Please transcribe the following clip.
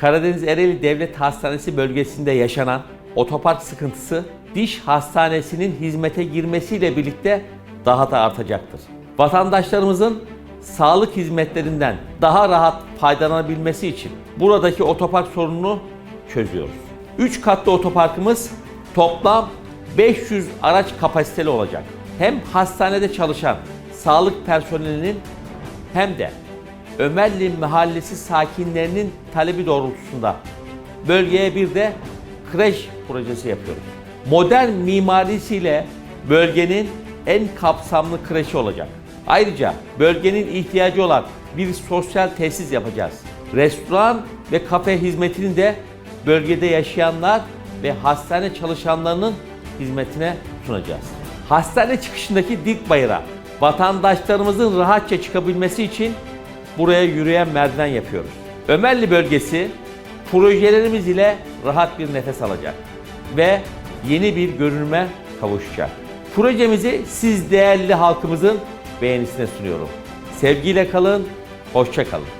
Karadeniz Ereğli Devlet Hastanesi bölgesinde yaşanan otopark sıkıntısı diş hastanesinin hizmete girmesiyle birlikte daha da artacaktır. Vatandaşlarımızın sağlık hizmetlerinden daha rahat faydalanabilmesi için buradaki otopark sorununu çözüyoruz. 3 katlı otoparkımız toplam 500 araç kapasiteli olacak. Hem hastanede çalışan sağlık personelinin hem de Ömerli Mahallesi sakinlerinin talebi doğrultusunda bölgeye bir de kreş projesi yapıyoruz. Modern mimarisiyle bölgenin en kapsamlı kreşi olacak. Ayrıca bölgenin ihtiyacı olan bir sosyal tesis yapacağız. Restoran ve kafe hizmetini de bölgede yaşayanlar ve hastane çalışanlarının hizmetine sunacağız. Hastane çıkışındaki dik bayıra vatandaşlarımızın rahatça çıkabilmesi için buraya yürüyen merdiven yapıyoruz. Ömerli bölgesi projelerimiz ile rahat bir nefes alacak ve yeni bir görünüme kavuşacak. Projemizi siz değerli halkımızın beğenisine sunuyorum. Sevgiyle kalın, hoşça kalın.